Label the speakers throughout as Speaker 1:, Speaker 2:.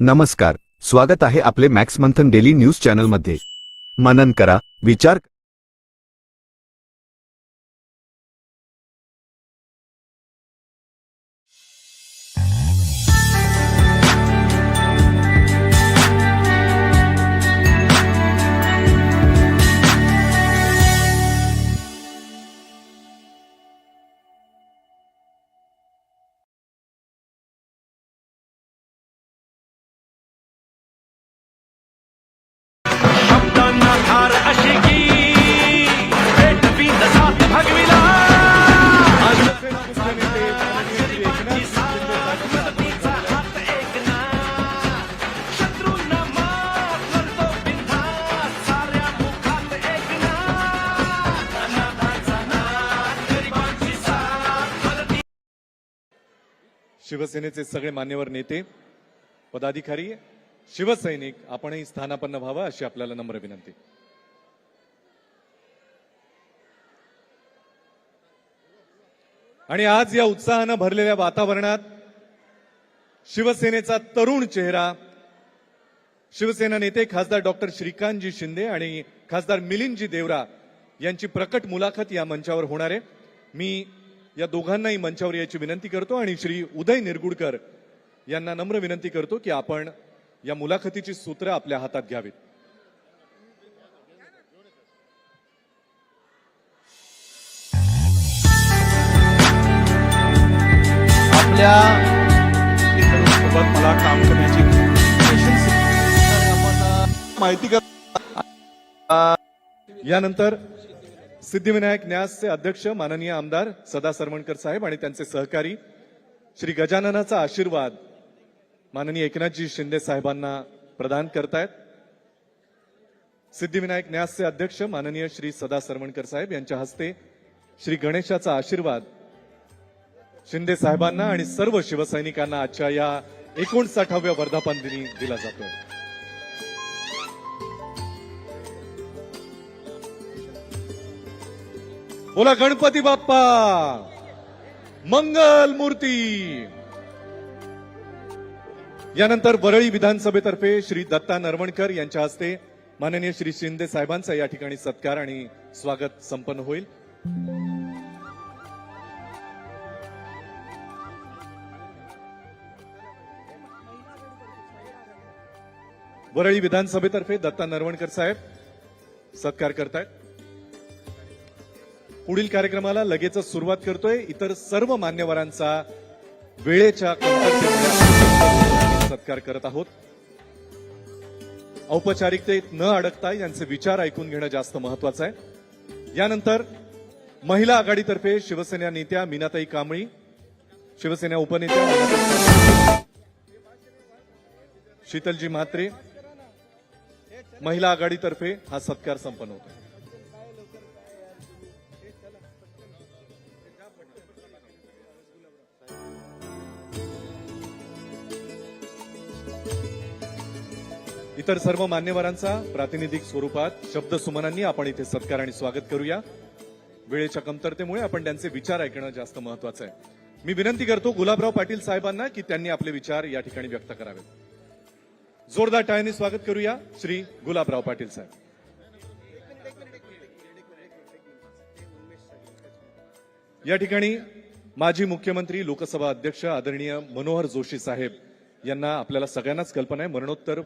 Speaker 1: नमस्कार स्वागत आहे आपले मॅक्स मंथन डेली न्यूज चॅनलमध्ये. मनन करा विचार
Speaker 2: शिवसेनेचे सगळे मान्यवर नेते पदाधिकारी शिवसैनिक आपणही स्थानापन्न व्हावं अशी आपल्याला नम्र विनंती. आणि आज या उत्साहानं भरलेल्या वातावरणात शिवसेनेचा तरुण चेहरा शिवसेना नेते खासदार डॉक्टर श्रीकांतजी शिंदे आणि खासदार मिलिंदजी देवरा यांची प्रकट मुलाखत या मंचावर होणार आहे. मी या दोघांनाही मंचावर याची विनंती करतो आणि श्री उदय निरगुडकर यांना नम्र विनंती करतो की आपण या मुलाखतीची सूत्र आपल्या हातात घ्यावीत.
Speaker 3: आपल्यासोबत मला काम करण्याची माहिती कर
Speaker 2: यानंतर सिद्धिविनायक न्यासचे अध्यक्ष माननीय आमदार सदा सरवणकर साहेब आणि त्यांचे सहकारी श्री गजाननाचा आशीर्वाद माननीय एकनाथजी शिंदे साहेबांना प्रदान करतायत. सिद्धिविनायक न्यासचे अध्यक्ष माननीय श्री सदा सरवणकर साहेब यांच्या हस्ते श्री गणेशाचा आशीर्वाद शिंदे साहेबांना आणि सर्व शिवसैनिकांना आजच्या या एकोणसाठाव्या वर्धापन दिनी दिला जातोय. बोला गणपती बाप्पा. मंगल मूर्ती. यानंतर वरळी विधानसभेतर्फे श्री दत्ता नरवणकर यांच्या हस्ते माननीय श्री शिंदे साहेबांचा या ठिकाणी सत्कार आणि स्वागत संपन्न होईल. वरळी विधानसभेतर्फे दत्ता नरवणकर साहेब सत्कार करतायत. पुढील कार्यक्रमाला लगेचच सुरुवात करतोय. इतर सर्व मान्यवरांचा वेळेच्या सत्कार करत आहोत. औपचारिकतेत न अडकता यांचे विचार ऐकून घेणं जास्त महत्वाचं आहे. यानंतर महिला आघाडीतर्फे शिवसेना नेत्या मीनाताई कांबळी शिवसेना उपनेत्या शीतलजी म्हात्रे महिला आघाडीतर्फे हा सत्कार संपन्न होतो इतर सर्व मान्यवरांचा प्रातिनिधिक स्वरूपात शब्द सुमनांनी आपण इथे सत्कार आणि स्वागत करूया. वेळेच्या कमतरतेमुळे आपण त्यांचे विचार ऐकणं जास्त महत्वाचं आहे. मी विनंती करतो गुलाबराव पाटील साहेबांना की त्यांनी आपले विचार या ठिकाणी व्यक्त करावेत. जोरदार टाळ्यांनी स्वागत करूया श्री गुलाबराव पाटील साहेब. या ठिकाणी माजी मुख्यमंत्री लोकसभा अध्यक्ष आदरणीय मनोहर जोशी साहेब यांना आपल्याला सगळ्यांनाच कल्पना आहे. मरणोत्तर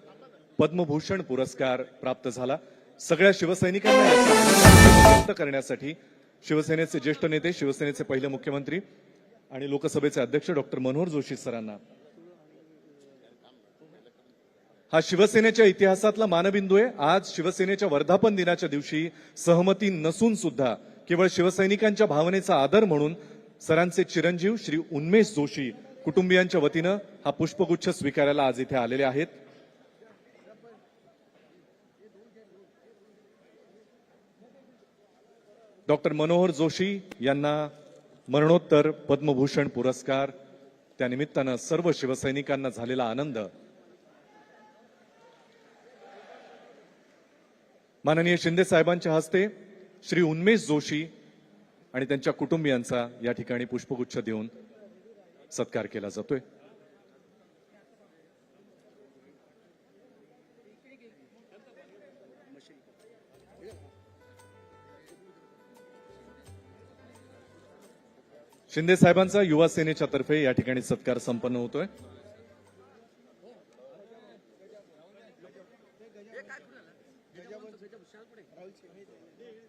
Speaker 2: पद्मभूषण पुरस्कार प्राप्त झाला. सगळ्या शिवसैनिकांना करण्यासाठी शिवसेनेचे ज्येष्ठ नेते शिवसेनेचे पहिले मुख्यमंत्री आणि लोकसभेचे अध्यक्ष डॉक्टर मनोहर जोशी सरांना. हा शिवसेनेच्या इतिहासातला मानबिंदू आहे. आज शिवसेनेच्या वर्धापन दिनाच्या दिवशी सहमती नसून सुद्धा केवळ शिवसैनिकांच्या भावनेचा आदर म्हणून सरांचे चिरंजीव श्री उन्मेष जोशी कुटुंबियांच्या वतीनं हा पुष्पगुच्छ स्वीकारायला आज इथे आलेले आहेत. डॉक्टर मनोहर जोशी यांना मरणोत्तर पद्मभूषण पुरस्कार. त्यानिमित्तानं सर्व शिवसैनिकांना झालेला आनंद. माननीय शिंदे साहेबांच्या हस्ते श्री उन्मेष जोशी आणि त्यांच्या कुटुंबियांचा या ठिकाणी पुष्पगुच्छ देऊन सत्कार केला जातोय. शिंदे साहेबांचा युवा सेनेच्या तर्फे या ठिकाणी सत्कार संपन्न होतोय.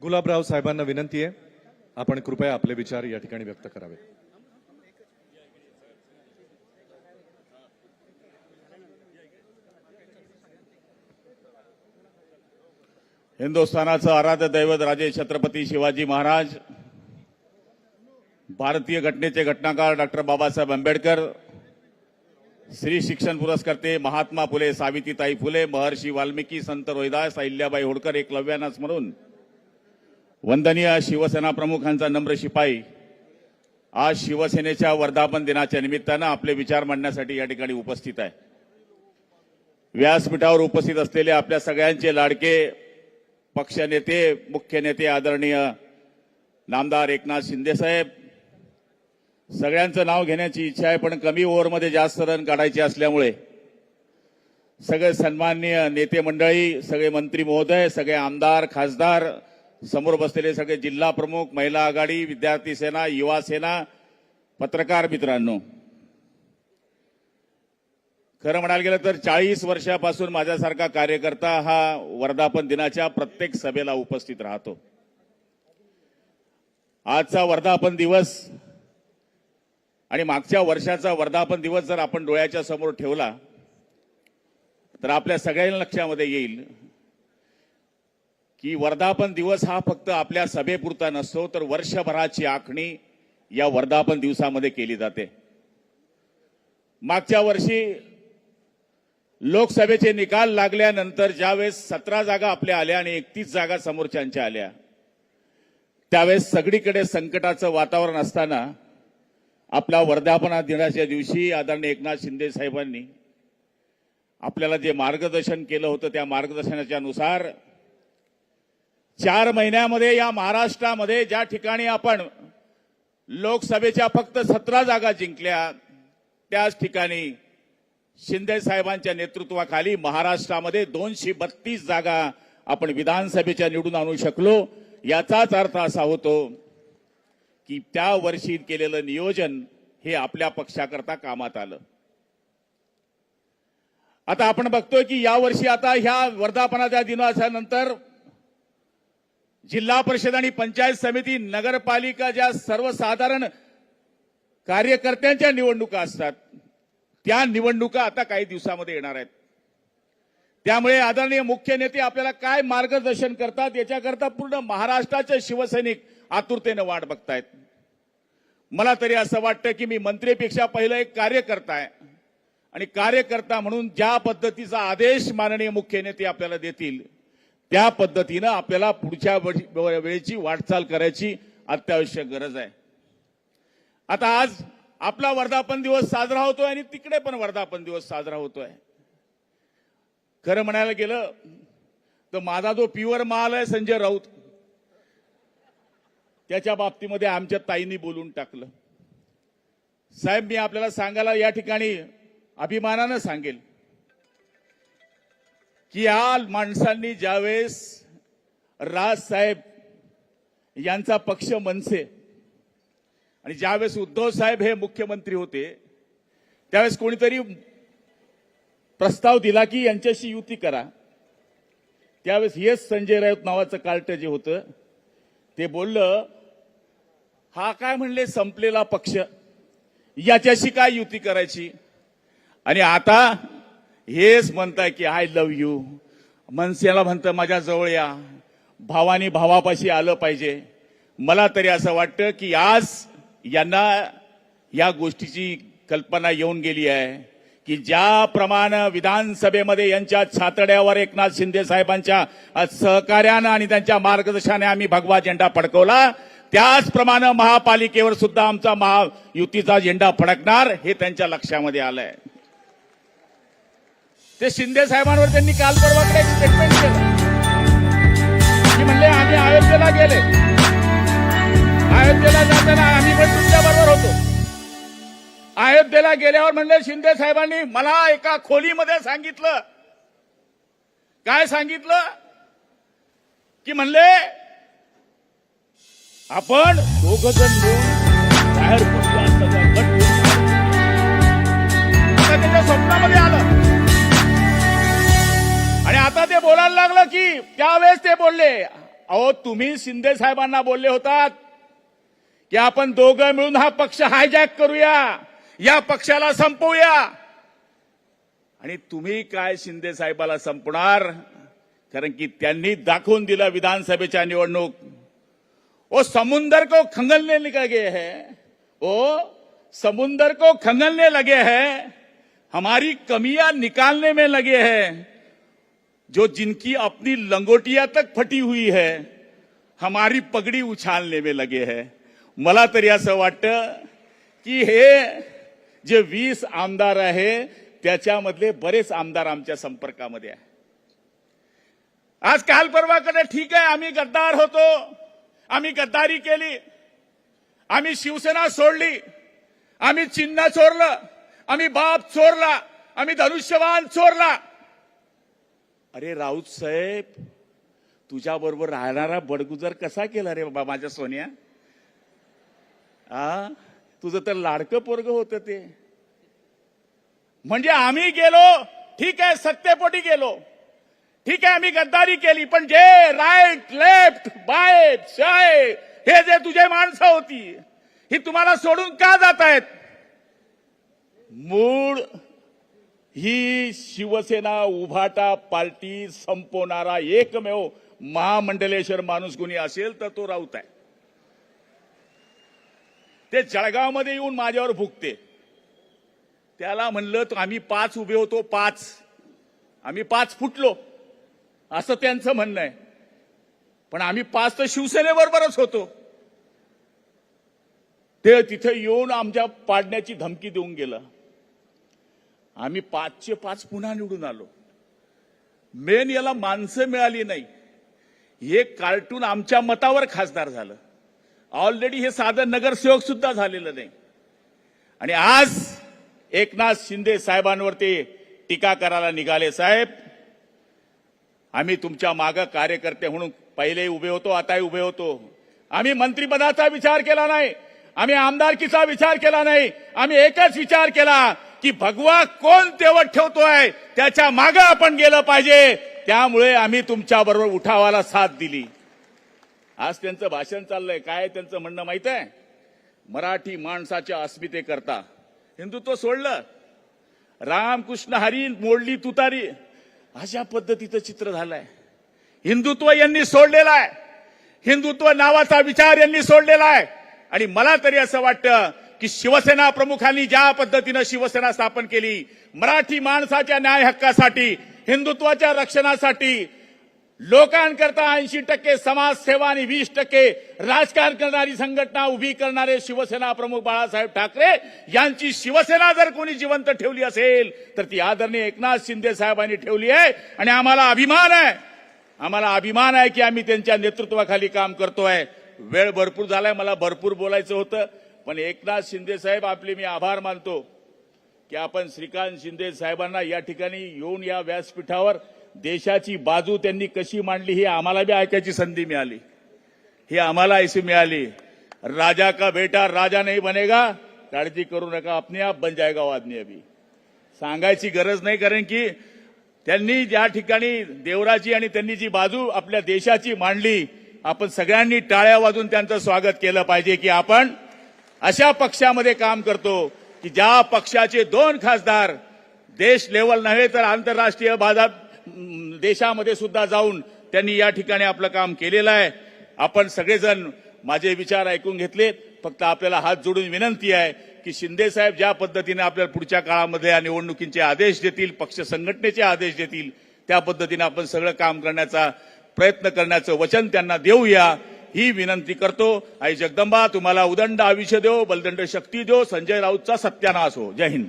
Speaker 2: गुलाबराव साहेबांना विनंती आहे. आपण कृपया आपले विचार या ठिकाणी व्यक्त करावे.
Speaker 4: हिंदुस्थानाचं आराध्य दैवत राजे छत्रपती शिवाजी महाराज भारतीय घटनेचे घटनाकार डॉक्टर बाबासाहेब आंबेडकर श्री शिक्षण पुरस्कर्ते महात्मा फुले सावित्रीताई फुले महर्षी वाल्मिकी संत रोहिदास अहिल्याबाई होळकर एकलव्यानाच म्हणून. वंदनीय शिवसेना प्रमुखांचा नम्र शिपाई. आज शिवसेनेच्या वर्धापन दिनाच्या निमित्तानं आपले विचार मांडण्यासाठी या ठिकाणी उपस्थित आहे. व्यासपीठावर उपस्थित असलेले आपल्या सगळ्यांचे लाडके पक्षनेते मुख्य नेते आदरणीय नामदार एकनाथ शिंदेसाहेब सगळ्यांचं नाव घेण्याची इच्छा आहे पण कमी ओव्हरमध्ये जास्त रन काढायचे असल्यामुळे. सगळे सन्माननीय नेते मंडळी सगळे मंत्री महोदय सगळे आमदार खासदार समोर बसलेले सगळे जिल्हा प्रमुख महिला आघाडी विद्यार्थी सेना युवा सेना पत्रकार मित्रांनो. खरं म्हणायला गेलं तर चाळीस वर्षापासून माझ्यासारखा कार्यकर्ता हा वर्धापन दिनाच्या प्रत्येक सभेला उपस्थित राहतो. आजचा वर्धापन दिवस आणि मागच्या वर्षाचा वर्धापन दिवस जर आपण डोळ्याच्या समोर ठेवला तर आपल्या सगळ्यांना लक्षामध्ये येईल की वर्धापन दिवस हा फक्त आपल्या सभेपुरता नसतो तर वर्षभराची आखणी या वर्धापन दिवसामध्ये केली जाते. मागच्या वर्षी लोकसभेचे निकाल लागल्यानंतर ज्यावेळेस सतरा जागा आपल्या आल्या आणि एकतीस जागा समोरच्यांच्या आल्या त्यावेळेस सगळीकडे संकटाचं वातावरण असताना आपला वर्धापना दिनाच्या दिवशी आदरणीय एकनाथ शिंदे साहेबांनी आपल्याला जे मार्गदर्शन केलं होतं त्या मार्गदर्शनाच्या नुसार चार महिन्यामध्ये या महाराष्ट्रामध्ये ज्या ठिकाणी आपण लोकसभेच्या फक्त सतरा जागा जिंकल्या त्याच ठिकाणी शिंदे साहेबांच्या नेतृत्वाखाली महाराष्ट्रामध्ये दोनशे बत्तीस जागा आपण विधानसभेच्या निवडून आणू शकलो. याचाच अर्थ असा होतो की त्या वर्षी केलेलं नियोजन हे आपल्या पक्षाकरता कामात आलं. आता आपण बघतोय की यावर्षी आता ह्या वर्धापनाच्या दिनाच्या नंतर जिल्हा परिषद आणि पंचायत समिती नगरपालिका ज्या सर्वसाधारण कार्यकर्त्यांच्या निवडणुका असतात त्या निवडणुका आता काही दिवसामध्ये येणार आहेत. त्यामुळे आदरणीय मुख्य नेते आपल्याला काय मार्गदर्शन करतात याच्याकरता पूर्ण महाराष्ट्राचे शिवसैनिक आतुरतेनं वाट बघतायत. मला तरी असं वाटतं की मी मंत्रीपेक्षा पहिलं एक कार्यकर्ता आहे. आणि कार्यकर्ता म्हणून ज्या पद्धतीचा आदेश माननीय मुख्य नेते आपल्याला देतील त्या पद्धतीनं आपल्याला पुढच्या वेळेची वाटचाल करायची अत्यावश्यक गरज आहे. आता आज आपला वर्धापन दिवस साजरा होतोय आणि तिकडे पण वर्धापन दिवस साजरा होतोय. खरं म्हणायला गेलं तर माझा जो प्युअर माल आहे संजय राऊत त्याच्या बाबतीमध्ये आमच्या ताईंनी बोलून टाकलं. साहेब मी आपल्याला सांगायला या ठिकाणी अभिमानानं सांगेल की या माणसांनी ज्यावेळेस राजसाहेब यांचा पक्ष मनसे आणि ज्यावेळेस उद्धव साहेब हे मुख्यमंत्री होते त्यावेळेस कोणीतरी प्रस्ताव दिला की यांच्याशी युती करा. त्यावेळेस हेच संजय राऊत नावाचं कार्ट जे होतं ते बोललं हा काय म्हणले संपलेला पक्ष. याच्याशी काय युती करायची? आणि आता हेच म्हणताय की आय लव्ह यू मनसेला म्हणतं माझ्या जवळ या. भावानी भावापाशी आलं पाहिजे. मला तरी असं वाटतं की आज यांना या गोष्टीची कल्पना येऊन गेली आहे की ज्याप्रमाणे विधानसभेमध्ये यांच्या छातड्यावर एकनाथ शिंदे साहेबांच्या सहकार्यानं आणि त्यांच्या मार्गदर्शनाने आम्ही भगवा झेंडा फडकवला त्याचप्रमाणे महापालिकेवर सुद्धा आमचा महायुतीचा झेंडा फडकणार हे त्यांच्या लक्षामध्ये आलंय. ते शिंदे साहेबांवर त्यांनी काल परवाकडे एक स्टेटमेंट केलं. की म्हणले आम्ही अयोध्येला गेले. अयोध्येला जाताना आम्ही पण तुमच्या बरोबर होतो. अयोध्येला गेल्यावर म्हणले शिंदे साहेबांनी मला एका खोलीमध्ये सांगितलं. काय सांगितलं? की म्हणले आपण दोघ जण मिळून बाहेर करूया सगळा गट त्याच्या स्वप्नामध्ये आलं. आणि आता ते बोलायला लागलं की त्यावेळेस ते बोलले. अहो तुम्ही शिंदे साहेबांना बोलले होतात की आपण दोघं मिळून हा पक्ष हायजॅक करूया. या पक्षाला संपवूया. आणि तुम्ही काय शिंदे साहेबाला संपणार कारण की त्यांनी दाखवून दिलं विधानसभेच्या निवडणूक. ओ समुंदर को खंगलने लगे हैं। ओ समुंदर को खंगलने लगे हैं। हमारी कमियाँ निकालने में लगे हैं। जो जिनकी अपनी लंगोटिया तक फटी हुई है, हमारी पगडी उछालने में लगे हैं। मला तरी असं हे, जे वीस आमदार आहे त्याच्यामधले बरेच आमदार आमच्या संपर्कामध्ये आहे। आज काल परवाकडे ठीक आहे, आम्ही गद्दार होतो। आम्ही गद्दारी केली. आम्ही शिवसेना सोडली. आम्ही चिन्ह चोरलं. आम्ही बाप चोरला. आम्ही धनुष्यवान चोरला. अरे राऊत साहेब तुझ्या बरोबर राहणारा बडगुजर कसा केला रे बाबा माझ्या सोन्या? आ? तुझं तर लाडकं पोरग होतं ते. म्हणजे आम्ही गेलो ठीक आहे सत्तेपोटी गेलो. ठीक आहे आम्ही गद्दारी केली पण जे राईट लेफ्ट बाय शाय हे जे तुझे माणसं होती ही तुम्हाला सोडून का जात आहेत? मूळ ही शिवसेना उभाटा पार्टी संपवणारा एकमेव महामंडलेश्वर माणूस कोणी असेल तर तो राऊत आहे. ते जळगावमध्ये येऊन माझ्यावर भुकते. त्याला म्हणलं तर आम्ही पाच उभे होतो पाच. आम्ही पाच फुटलो. असं त्यांचं म्हणणं आहे. पण आम्ही पाच तर शिवसेनेबरोबरच होतो. ते तिथे येऊन आमच्या पाडण्याची धमकी देऊन गेलं. आम्ही पाचचे पाच पुन्हा निवडून आलो. मेन याला माणसं मिळाली नाही. हे कार्टून आमच्या मतावर खासदार झालं. ऑलरेडी हे साधं नगरसेवक सुद्धा झालेलं नाही. आणि आज एकनाथ शिंदे साहेबांवर ते टीका करायला निघाले साहेब. आम्ही तुमच्या मागं कार्यकर्ते म्हणून पहिलेही उभे होतो आताही उभे होतो. आम्ही मंत्रिपदाचा विचार केला नाही. आम्ही आमदारकीचा विचार केला नाही. आम्ही एकच विचार केला की भगवा कोण तेवत ठेवतोय त्याच्या मागं आपण गेलं पाहिजे. त्यामुळे आम्ही तुमच्या बरोबर उठावाला साथ दिली. आज त्यांचं भाषण चाललंय. काय त्यांचं म्हणणं माहीत आहे? मराठी माणसाच्या अस्मितेकरता. हिंदुत्व सोडलं. रामकृष्ण हरी मोडली तुतारी. अशा पद्धतीचं चित्र झालंय. हिंदुत्व यांनी सोडलेलं आहे. हिंदुत्व नावाचा विचार यांनी सोडलेला आहे. आणि मला तरी असं वाटतं की शिवसेना प्रमुखांनी ज्या पद्धतीनं शिवसेना स्थापन केली मराठी माणसाच्या न्याय हक्कासाठी हिंदुत्वाच्या रक्षणासाठी लोकांकरता ऐंशी टक्के समाजसेवा आणि वीस टक्के राजकारण करणारी संघटना उभी करणारे शिवसेना प्रमुख बाळासाहेब ठाकरे यांची शिवसेना जर कोणी जिवंत ठेवली असेल तर ती आदरणीय एकनाथ शिंदे साहेबांनी ठेवली आहे. आणि आम्हाला अभिमान आहे. आम्हाला अभिमान आहे की आम्ही त्यांच्या नेतृत्वाखाली काम करतोय. वेळ भरपूर झालाय मला भरपूर बोलायचं होतं. पण एकनाथ शिंदे साहेब आपले मी आभार मानतो की आपण श्रीकांत शिंदे साहेबांना या ठिकाणी येऊन या व्यासपीठावर देशाची बाजू त्यांनी कशी मांडली ही आम्हाला बी ऐकायची संधी मिळाली. ही आम्हाला ऐसी मिळाली. राजा का बेटा राजा नाही बनेगा काळजी करू नका अपने आप बन जाएगा वो आदमी अभी. सांगायची गरज नाही कारण की त्यांनी ज्या ठिकाणी देवराची आणि त्यांनी जी बाजू आपल्या देशाची मांडली आपण सगळ्यांनी टाळ्या वाजून त्यांचं स्वागत केलं पाहिजे की आपण अशा पक्षामध्ये काम करतो की ज्या पक्षाचे दोन खासदार देश लेवल नव्हे तर आंतरराष्ट्रीय बाजार देशामध्ये सुद्धा जाऊन त्यांनी या ठिकाणी आपलं काम केलेलं आहे. आपण सगळेजण माझे विचार ऐकून घेतलेत. फक्त आपल्याला हात जोडून विनंती आहे की शिंदे साहेब ज्या पद्धतीने आपल्याला पुढच्या काळामध्ये या निवडणुकींचे आदेश देतील पक्ष संघटनेचे आदेश देतील त्या पद्धतीने आपण सगळं काम करण्याचा प्रयत्न करण्याचं वचन त्यांना देऊया ही विनंती करतो. आई जगदंबा तुम्हाला उदंड आयुष्य देव बलदंड शक्ती देव संजय राऊतचा सत्यानाश हो. जय हिंद.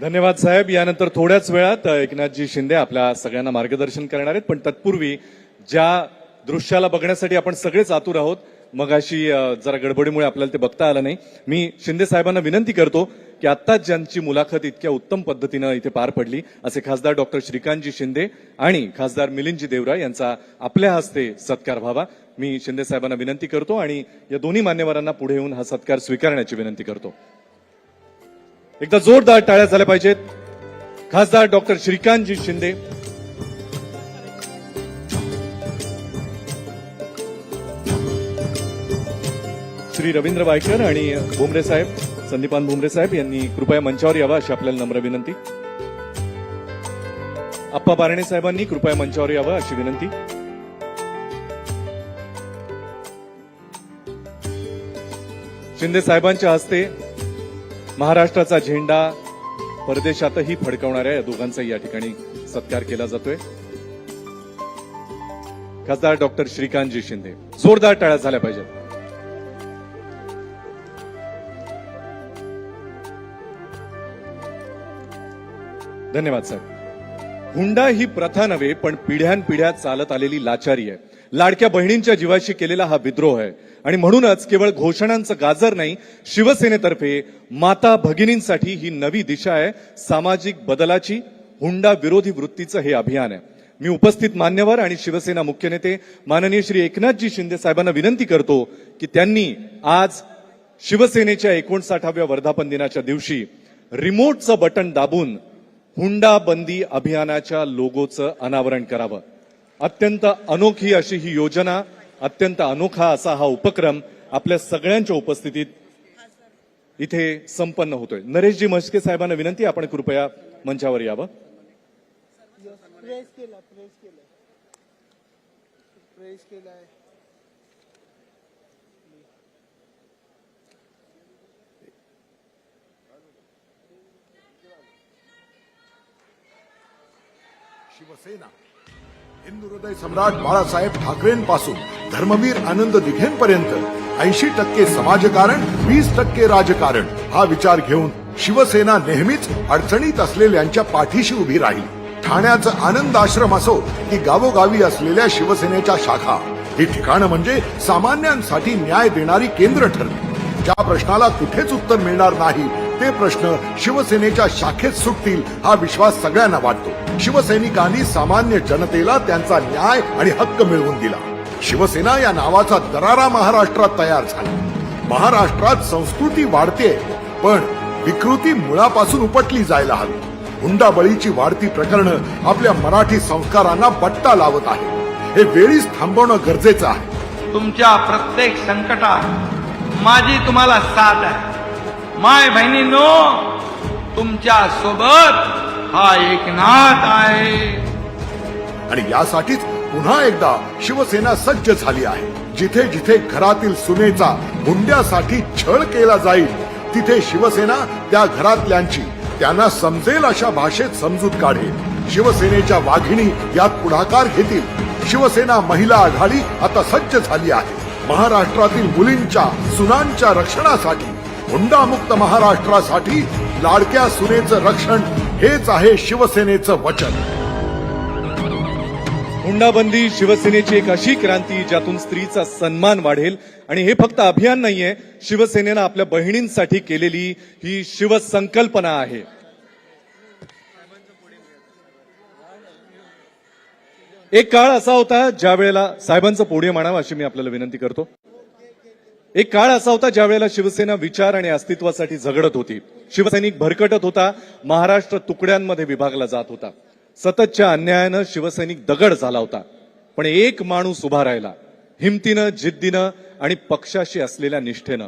Speaker 2: धन्यवाद साहेब. यानंतर थोड्याच वेळात एकनाथजी शिंदे आपल्या सगळ्यांना मार्गदर्शन करणार आहेत. पण तत्पूर्वी ज्या दृश्याला बघण्यासाठी आपण सगळेच आतुर आहोत मग अशी जरा गडबडीमुळे आपल्याला ते बघता आलं नाही. मी शिंदे साहेबांना विनंती करतो की आत्ताच ज्यांची मुलाखत इतक्या उत्तम पद्धतीनं इथे पार पडली असे खासदार डॉक्टर श्रीकांतजी शिंदे आणि खासदार मिलिंदजी देवरा यांचा आपल्या हस्ते सत्कार व्हावा. मी शिंदे साहेबांना विनंती करतो आणि या दोन्ही मान्यवरांना पुढे येऊन हा सत्कार स्वीकारण्याची विनंती करतो. एकदा जोरदार टाळ्या झाल्या पाहिजेत. खासदार डॉक्टर श्रीकांतजी शिंदे. श्री रवींद्र वायकर आणि भुमरे साहेब संदीपान भुमरे साहेब यांनी कृपया मंचावर यावा अशी आपल्याला नम्र विनंती. आप्पा बारणे साहेबांनी कृपया मंचावर यावं अशी विनंती. शिंदे साहेबांच्या हस्ते महाराष्ट्राचा झेंडा परदेशातही फडकवणाऱ्या या दोघांचाही या ठिकाणी सत्कार केला जातोय. खासदार डॉक्टर श्रीकांतजी शिंदे जोरदार टाळ्या झाल्या पाहिजेत. धन्यवाद साहेब. हुंडा ही प्रथा नव्हे पण पिढ्यानपिढ्या चालत आलेली लाचारी आहे. लाडक्या बहिणींच्या जीवाशी केलेला हा विद्रोह आहे. आणि म्हणूनच केवळ घोषणांचं गाजर नाही शिवसेनेतर्फे माता भगिनींसाठी ही नवी दिशा आहे. सामाजिक बदलाची हुंडा विरोधी वृत्तीचं हे अभियान आहे. मी उपस्थित मान्यवर आणि शिवसेना मुख्य नेते माननीय श्री एकनाथजी शिंदे साहेबांना विनंती करतो की त्यांनी आज शिवसेनेच्या एकोणसाठाव्या वर्धापन दिनाच्या दिवशी रिमोटचं बटन दाबून हुंडा बंदी अभियानाच्या लोगोचं अनावरण करावं. अत्यंत अनोखी अशी ही योजना अत्यंत अनोखा असा हा उपक्रम आपल्या सगळ्यांच्या उपस्थितीत इथे संपन्न होतोय. नरेशजी म्हस्के साहेबांना विनंती आपण कृपया मंचावर यावं.
Speaker 5: शिवसेना. हिंदू हृदय सम्राट बाळासाहेब ठाकरेंपासून धर्मवीर आनंद दिघेंपर्यंत ऐंशी टक्के समाजकारण वीस टक्के राजकारण हा विचार घेऊन शिवसेना नेहमीच अडचणीत असलेल्यांच्या पाठीशी उभी राहील. ठाण्याचं आनंद आश्रम असो की गावोगावी असलेल्या शिवसेनेच्या शाखा ही ठिकाणं म्हणजे सामान्यांसाठी न्याय देणारी केंद्र ठरली. ज्या प्रश्नाला कुठेच उत्तर मिळणार नाही ते प्रश्न शिवसेनेच्या शाखेत सुटतील हा विश्वास सगळ्यांना वाटतो. शिवसैनिकांनी सामान्य जनतेला त्यांचा न्याय आणि हक्क मिळवून दिला. शिवसेना या नावाचा दरारा महाराष्ट्रात तयार झाला. महाराष्ट्रात संस्कृती वाढते पण विकृती मुळापासून उपटली जायला हवी. हुंडाबळीची वाढती प्रकरणं आपल्या मराठी संस्कारांना बट्टा लावत आहे हे वेळीच थांबवणं गरजेचं आहे.
Speaker 6: तुमच्या प्रत्येक संकटात माझी तुम्हाला साथ आहे. माय बहिणींनो तुमच्यासोबत हा एकनाथ आहे.
Speaker 5: आणि यासाठीच पुन्हा एकदा शिवसेना सज्ज झाली आहे. जिथे जिथे घरातील सुनेचा हुंड्यासाठी छळ केला जाईल तिथे शिवसेना त्या घरातल्यांची त्यांना समजेल अशा भाषेत समजूत काढेल. शिवसेनेच्या वाघिणी यात पुढाकार घेतील. शिवसेना महिला आघाडी आता सज्ज झाली आहे. महाराष्ट्रातील मुलींच्या सुनांच्या रक्षणासाठी हुंडामुक्त महाराष्ट्रासाठी लाडक्या सुनेचं रक्षण हेच आहे शिवसेनेचं वचन.
Speaker 2: हुंडाबंदी शिवसेनेची एक अशी क्रांती ज्यातून स्त्रीचा सन्मान वाढेल आणि हे फक्त अभियान नाहीये शिवसेनेनं आपल्या बहिणींसाठी केलेली ही शिवसंकल्पना आहे. एक काळ असा होता ज्या वेळेला साहेबांचं पोडियम आणावं अशी मी आपल्याला विनंती करतो. एक काळ असा होता ज्यावेळेला शिवसेना विचार आणि अस्तित्वासाठी झगडत होती. शिवसैनिक भरकटत होता महाराष्ट्र तुकड्यांमध्ये विभागला जात होता. सततच्या अन्यायानं शिवसैनिक दगड झाला होता. पण एक माणूस उभा राहिला हिमतीनं जिद्दीनं आणि पक्षाशी असलेल्या निष्ठेनं.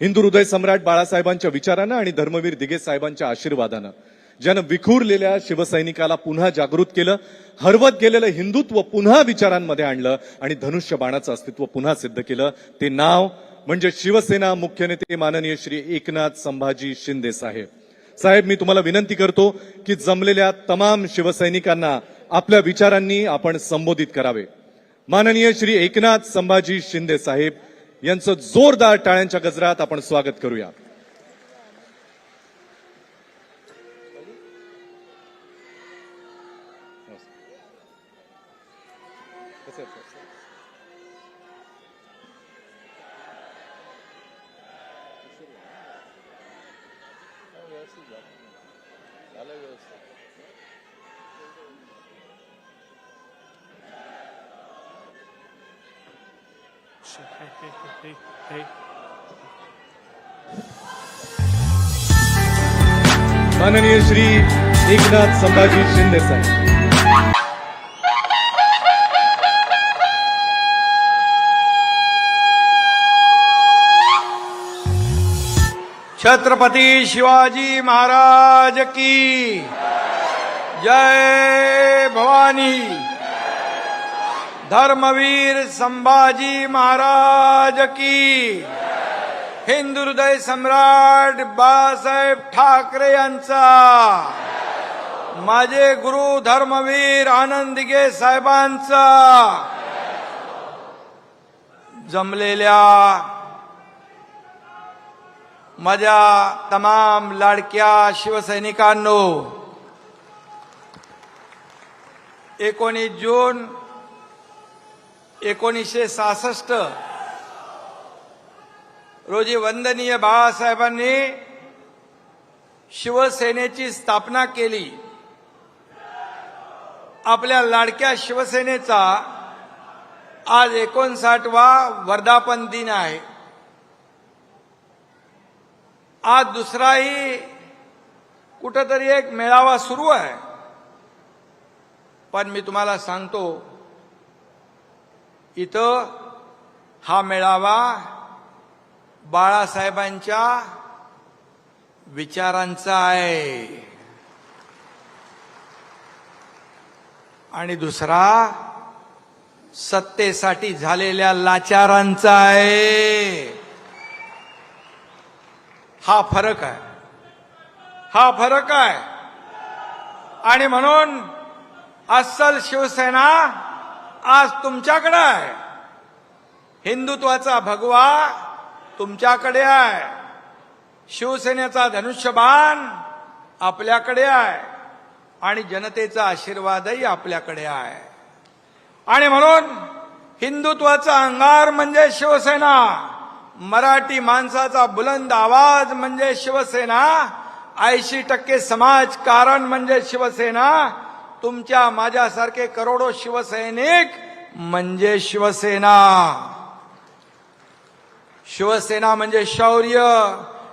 Speaker 2: हिंदू हृदय सम्राट बाळासाहेबांच्या विचारानं आणि धर्मवीर दिगे साहेबांच्या आशीर्वादानं. ज्यानं विखुरलेल्या शिवसैनिकाला पुन्हा जागृत केलं हरवत गेलेलं हिंदुत्व पुन्हा विचारांमध्ये आणलं आणि धनुष्य बाणाचं अस्तित्व पुन्हा सिद्ध केलं ते नाव म्हणजे शिवसेना मुख्य नेते माननीय श्री एकनाथ संभाजी शिंदे साहेब. साहेब मी तुम्हाला विनंती करतो की जमलेल्या तमाम शिवसैनिकांना आपल्या विचारांनी आपण संबोधित करावे. माननीय श्री एकनाथ संभाजी शिंदे साहेब यांचं जोरदार टाळ्यांच्या गजरात आपण स्वागत करूया. माननीय श्री एकनाथ संभाजी शिंदे साहेब।
Speaker 6: छत्रपति शिवाजी महाराज की जय भवानी। धर्मवीर संभाजी महाराज की हिंदू हृदय सम्राट बाळासाहेब ठाकरे यांचा. माझे गुरु धर्मवीर आनंदिगे साहेबांचा. जमलेल्या माझ्या तमाम लाडक्या शिवसैनिकांनो एकोणीस जून एकोणीसशे सहासष्ट रोजी वंदनीय बाळासाहेबांनी शिवसेनेची स्थापना केली. आपल्या लाडक्या शिवसेनेचा आज एकोणसाठवा वर्धापन दिन आहे. आज दुसराही कुठंतरी एक मेळावा सुरू आहे. पण मी तुम्हाला सांगतो इथं हा मेळावा बाळासाहेबांच्या विचारांचा आहे. आणि दुसरा सत्तेसाठी झालेल्या लाचारांचा आहे. हा फरक आहे. हा फरक आहे. आणि म्हणून अस्सल शिवसेना आज तुमच्याकडे आहे. हिंदुत्वाचा भगवा तुमच्याकडे आहे. शिवसेनेचा धनुष्यबाण आपल्याकडे आहे. आणि जनतेचा आशीर्वादही आपल्याकडे आहे. आणि म्हणून हिंदुत्वाचा अंगार म्हणजे शिवसेना. मराठी माणसाचा बुलंद आवाज म्हणजे शिवसेना. ऐंशी टक्के समाजकारण म्हणजे शिवसेना. तुमच्या माझ्यासारखे करोडो शिवसैनिक म्हणजे शिवसेना. शिवसेना म्हणजे शौर्य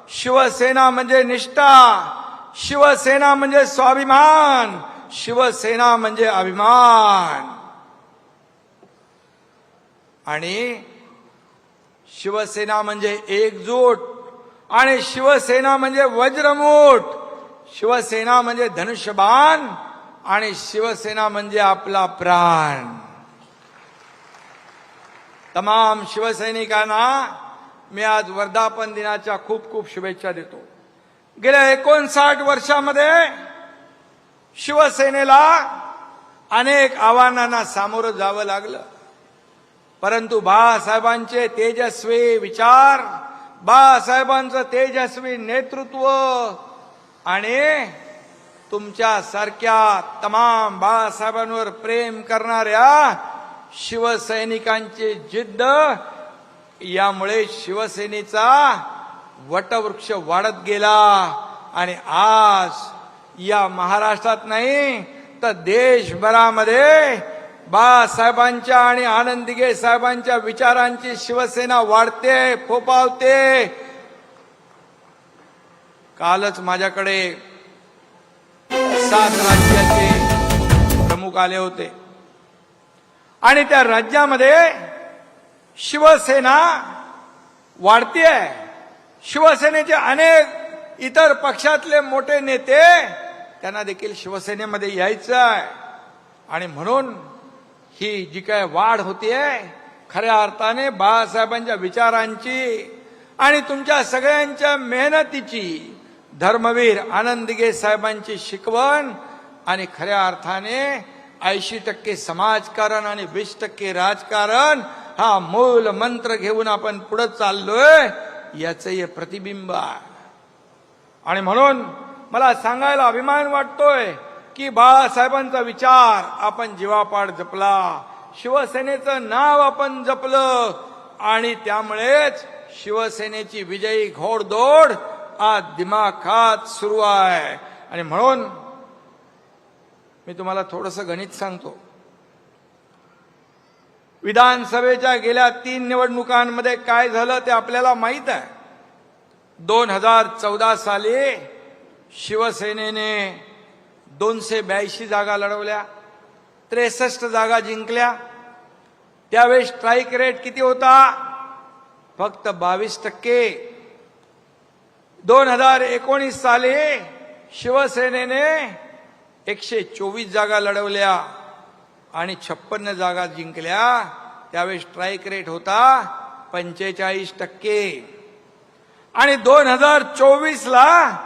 Speaker 6: शिवसेना म्हणजे निष्ठा शिवसेना म्हणजे स्वाभिमान शिवसेना म्हणजे अभिमान. आणि शिवसेना म्हणजे एकजूट आणि शिवसेना म्हणजे वज्रमूठ शिवसेना म्हणजे धनुष्यबाण आणि शिवसेना म्हणजे आपला प्राण. तमाम शिवसैनिकांना मी आज वर्धापन दिनाच्या खूप खूप शुभेच्छा देतो. गेल्या एकोणसाठ वर्षामध्ये शिवसेनेला अनेक आव्हानांना सामोरं जावं लागलं. परंतु बाळासाहेबांचे तेजस्वी विचार बाळासाहेबांचं तेजस्वी नेतृत्व आणि तुमच्या सारख्या तमाम बाळासाहेबांवर प्रेम करणाऱ्या शिवसैनिकांची जिद्द यामुळे शिवसेनेचा वटवृक्ष वाढत गेला. आणि आज या महाराष्ट्रात नाही तर देशभरामध्ये बाळासाहेबांच्या आणि आनंदिगे साहेबांच्या विचारांची शिवसेना वाढते फोपावते कालच माझ्याकडे सात राज्याचे प्रमुख आले होते. आणि त्या राज्यामध्ये शिवसेना वाढतीये. शिवसेनेचे अनेक इतर पक्षातले मोठे नेते त्यांना देखील शिवसेनेमध्ये यायचं आहे आणि म्हणून ही जी काय वाढ होतीये खऱ्या अर्थाने बाळासाहेबांच्या विचारांची आणि तुमच्या सगळ्यांच्या मेहनतीची धर्मवीर आनंदगे साहेबांची शिकवण आणि खऱ्या अर्थाने ऐंशी टक्के समाजकारण आणि वीस टक्के राजकारण हा मूल मंत्र घेऊन आपण पुढे चाललोय याचं हे प्रतिबिंब आहे. आणि म्हणून मला सांगायला अभिमान वाटतोय की बाळासाहेबांचा विचार आपण जीवापाड जपला शिवसेनेचं नाव आपण जपलं आणि त्यामुळेच शिवसेनेची विजयी घोडदौड आज दिमाखात सुरू आहे. आणि म्हणून मी तुम्हाला थोडस गणित सांगतो. विधानसभेच्या गेल्या तीन निवडणुकांमध्ये काय झालं ते आपल्याला माहीत आहे. दोन हजार चौदा साली शिवसेनेने दोनशे ब्याऐंशी जागा लढवल्या त्रेसष्ट जागा जिंकल्या. त्यावेळी स्ट्राईक रेट किती होता? फक्त बावीस टक्के. दोन हजार एकोणीस साली शिवसेनेने एकशे चोवीस जागा लढवल्या. आणि छप्पन्न जागा जिंकल्या त्यावेळी स्ट्राईक रेट होता पंचेचाळीस टक्के. आणि दोन हजार चोवीस ला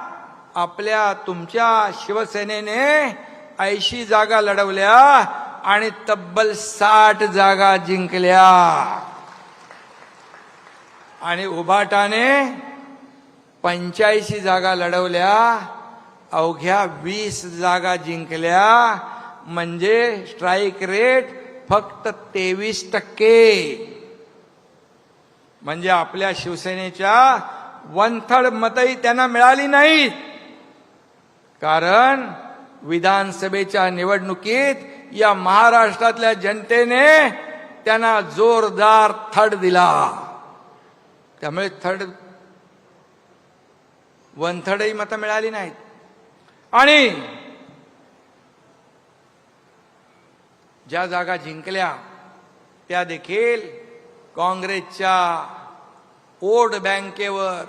Speaker 6: आपल्या तुमच्या शिवसेनेने ऐंशी जागा लढवल्या आणि तब्बल साठ जागा जिंकल्या. आणि उभाटाने पंच्याऐंशी जागा लढवल्या अवघ्या वीस जागा जिंकल्या म्हणजे स्ट्राईक रेट फक्त तेवीस टक्के. म्हणजे आपल्या शिवसेनेच्या वन थर्ड मतही त्यांना मिळाली नाहीत कारण विधानसभेच्या निवडणुकीत या महाराष्ट्रातल्या जनतेने त्यांना जोरदार थर्ड दिला. त्यामुळे थर्ड वन थर्डही मतं मिळाली नाहीत. आणि ज्या जागा जिंकल्या त्या देखील काँग्रेसच्या वोट बँकेवर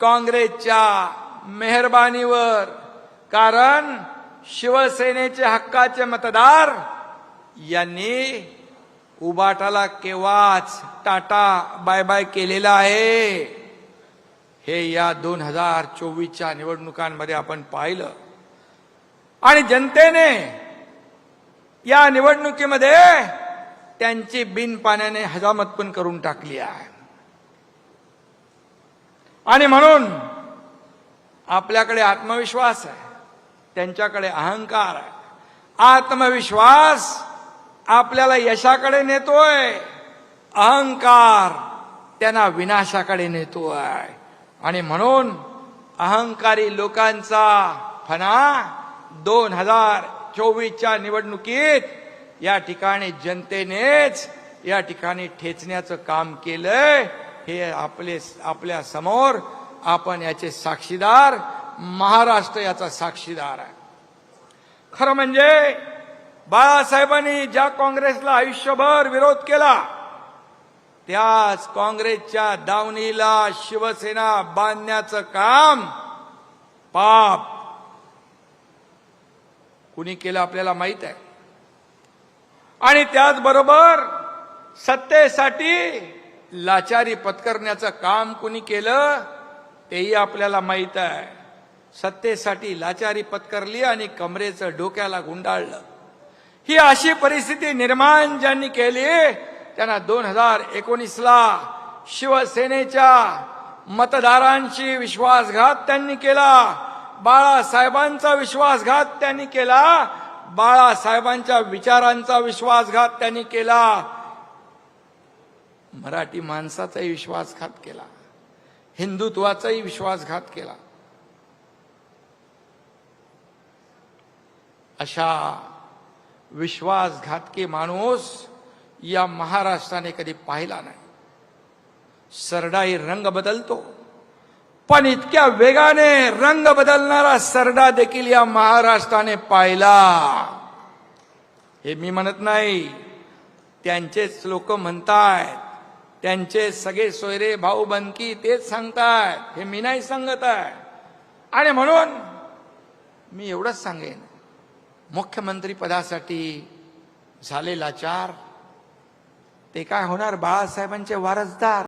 Speaker 6: काँग्रेसच्या मेहरबानीवर. कारण शिवसेनेचे हक्काचे मतदार यांनी उबाटाला केव्हाच टाटा बाय बाय केलेला आहे? हे या दोन हजार चोवीसच्या निवडणुकांमध्ये आपण पाहिलं. आणि जनतेने या निवडणुकीमध्ये त्यांची बिन पाण्याने हजामत पण करून टाकली आहे. आणि म्हणून आपल्याकडे आत्मविश्वास आहे त्यांच्याकडे अहंकार आहे. आत्मविश्वास आपल्याला यशाकडे नेतोय अहंकार त्यांना विनाशाकडे नेतोय. आणि म्हणून अहंकारी लोकांचा फणा दोन हजार चोवीसच्या निवडणुकीत या ठिकाणी जनतेनेच या ठिकाणी ठेचण्याचं काम केलंय. हे आपले आपल्यासमोर आपण याचे साक्षीदार महाराष्ट्र याचा साक्षीदार आहे. खरं म्हणजे बाळासाहेबांनी ज्या काँग्रेसला आयुष्यभर विरोध केला त्याच काँग्रेसच्या दावणीला शिवसेना बांधण्याचं काम पाप कुणी केलं आपल्याला माहीत आहे. आणि त्याचबरोबर सत्तेसाठी लाचारी पत्करण्याचं काम कुणी केलं तेही आपल्याला माहीत आहे. सत्तेसाठी लाचारी पत्करली आणि कमरेचं डोक्याला गुंडाळलं. ही अशी परिस्थिती निर्माण ज्यांनी केली त्यांना दोन हजार एकोणीसला शिवसेनेच्या मतदारांशी विश्वासघात त्यांनी केला. बाळासाहेबांचा विश्वासघात त्यांनी केला. बाळासाहेबांच्या विचारांचा विश्वासघात त्यांनी केला. मराठी माणसाचाही विश्वासघात केला. हिंदुत्वाचाही विश्वासघात केला. अशा विश्वासघातकी माणूस या महाराष्ट्राने कधी पाहिला नाही. सरडाई रंग बदलतो. पण इतक्या वेगाने रंग बदलणारा सरडा देखील या महाराष्ट्राने पाहिला. हे मी म्हणत नाही. त्यांचेच लोक म्हणतायत. त्यांचे सगळे सोयरे भाऊ बनकी तेच सांगतायत. हे मी नाही सांगत आहे आणि म्हणून मी एवढंच सांगेन. मुख्यमंत्री पदासाठी झाले लाचार. ते काय होणार? बाळासाहेबांचे वारसदार.